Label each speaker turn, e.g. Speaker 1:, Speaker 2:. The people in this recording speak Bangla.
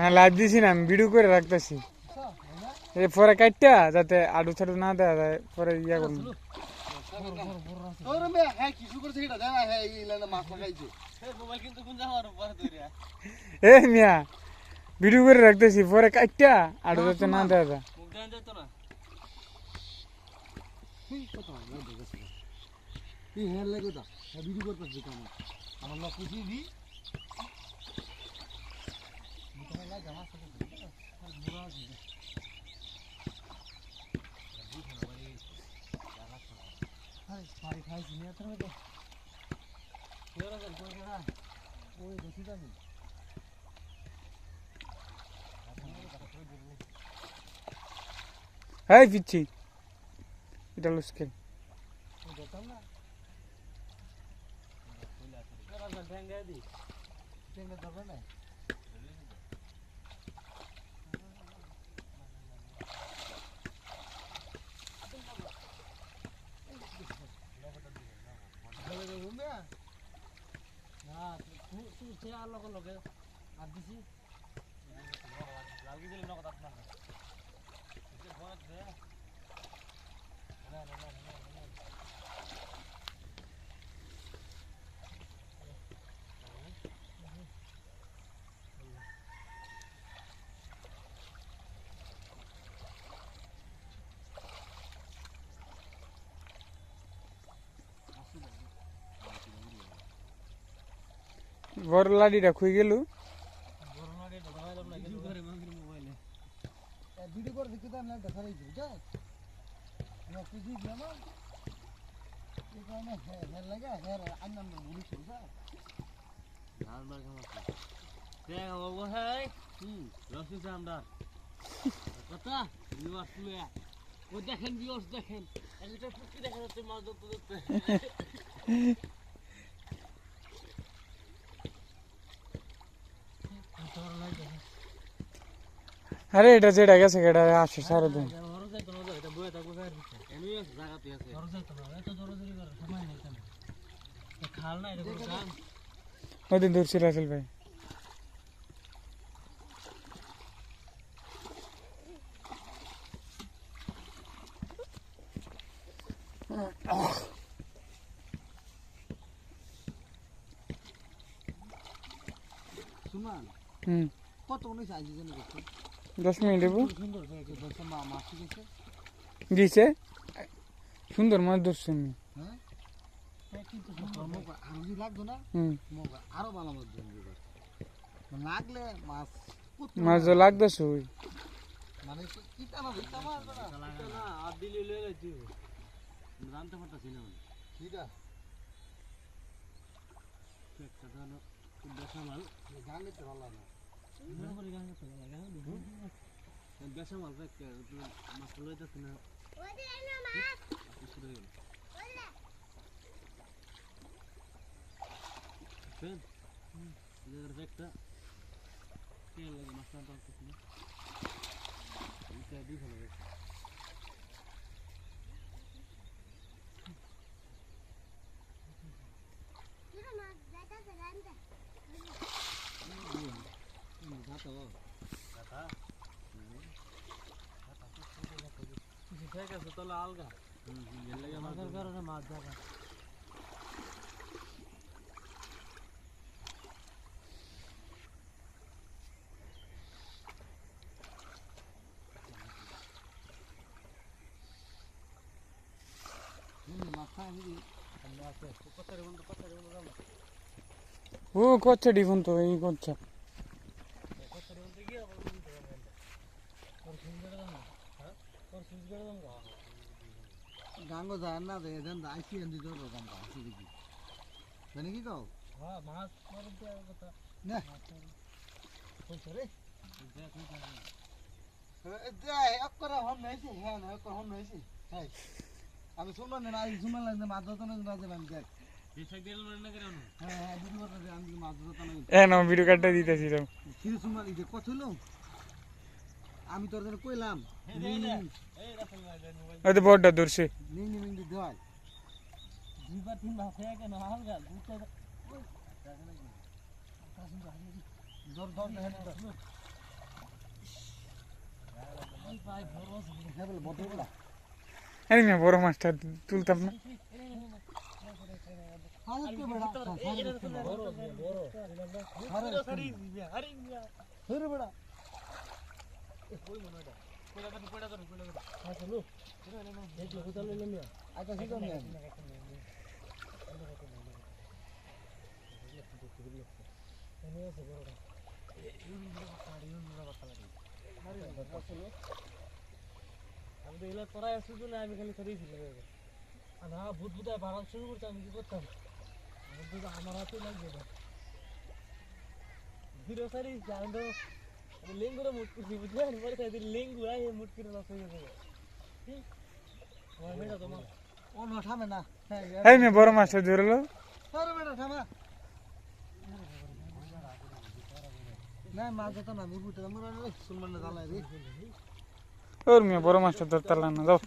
Speaker 1: না
Speaker 2: লাইভ দিছি না, আমি ভিডিও করে রাখতেছি। পরে কাটটা, যাতে আডু ছাড়ু না দেওয়া যায়, পরে ইয়া করুন। এ, মিয়া ভিডিও করে রাখতেছি, পরে কাটটা, আডু যাতে না দেওয়া যায়।
Speaker 3: মুখ দেন যেত না
Speaker 1: এই না দেখছ এই হ্যাঁ লাগে দা হ্যাঁ ভিডিও করতেছি কাম আমার লোক খুশি দি।
Speaker 2: হ্যাঁ পিচ্ছি
Speaker 3: না? সে আর লগে লগে আর দিছি লাগি দিলে নগদ আপনার যে বড় দে না না না
Speaker 2: বড় লাডিটা খুই গেল
Speaker 3: করোনারে দাবাইলাম না কিছু করে মাগির মোবাইলে
Speaker 1: ভিডিও করে দেখতে তো না দেখা রইছে বুঝা না খুশি দি আমার এই কারণে হ্যাঁ হ্যাঁ লাগা হ্যাঁ আন্নান ভুলি বুঝা
Speaker 3: আর মার কেমন আছে দেখ বাবু হাই হুম রসি চামড়া কথা ভিউয়ার্স লয়া ও দেখেন ভিউয়ার্স দেখেন একটা পুকি দেখা যাচ্ছে মাছ ধরতে ধরতে
Speaker 2: আরে এটা যেটা গেছে এটা আসে সারা দিন
Speaker 3: ঘরে যাইতো না এটা বয়ে থাকবো গায়ের ভিতরে এমনি জায়গাতে আছে ঘরে যাইতো না এত জোরাজোরি করে সময় নেই কেন খাল না এটা কোনো কাম
Speaker 2: ওই দিন দূর ছিল আসল ভাই
Speaker 1: সুমান
Speaker 2: হুম
Speaker 1: কত উনিশ আইছে জানি করতে
Speaker 2: দশ মিনিট দেবো।
Speaker 1: সুন্দর হয়েছে দশ মা মাছ
Speaker 2: সুন্দর ধরছি আমি
Speaker 1: মাছ
Speaker 2: লাগতেছে ওই।
Speaker 1: মানে
Speaker 3: জানতে পারতাছি না
Speaker 1: কিটা
Speaker 3: একটা জানো বেসা মাল
Speaker 1: জানলে তো ভালো না
Speaker 3: মাল মাছ লয়ে যাচ্ছে না ব্যাগটা কে লাগে মাছটা আনতে না এটা দিয়ে ভালো লাগে ঠিক আছে তাহলে আলগা এর লাগে মাছের কারণে মাছ বন্ধু যাব
Speaker 2: ও করছে ডিফোন তো এই করছে
Speaker 3: কথারে বন্ধু গিয়ে আবার বন্ধু যাব তোর সুইচ করে দাম হ্যাঁ তোর সুইচ করে দাম
Speaker 1: গাঙ্গ যায় না দে দেন আইসি এন্দি তো রকম আইসি দেখি। জানি কি কও?
Speaker 3: হ্যাঁ মাছ মারুন তো কথা।
Speaker 1: না। কোন হ্যাঁ আমি শুনলাম না শুনলাম না মাছ ধরতে না আমি দেখ। হ্যাঁ হ্যাঁ না
Speaker 2: ভিডিও কাটটা দিতেছি
Speaker 1: কত হলো? আমি তোর জন্য কইলাম।
Speaker 3: এই
Speaker 2: তো বড়টা ধরছে।
Speaker 1: নিং নিং দি
Speaker 3: দুইবার দেখেন ধর হ্যাঁ বলা
Speaker 2: এই মিয়া বড় মাছটা তুলতাম না।
Speaker 3: বেড়া ধরে বেড়া আচ্ছা ঠিক আছে
Speaker 4: আমি তো এগুলো আমি খালি করেই ছিল আর না ভূত ভূতায় বাড়ান শুরু করতে আমি কি করতাম আমার হাতে লাগবে না ধীরে সারি আমি লেঙ্গুরে মুট করছি বুঝলেন পরে তাই লেঙ্গু আয় মুট করে লস হয়ে তোমার
Speaker 3: ও না থামে না হ্যাঁ
Speaker 2: এই মিয়া বড় মাছটা ধরলো
Speaker 3: ধরে বেড়া থামা না মাছ যেত না মুরগুটা আমরা সুলমান জ্বালাই রে
Speaker 2: ওর মিয়া বড় মাছটা ধরতে পারলাম না যাও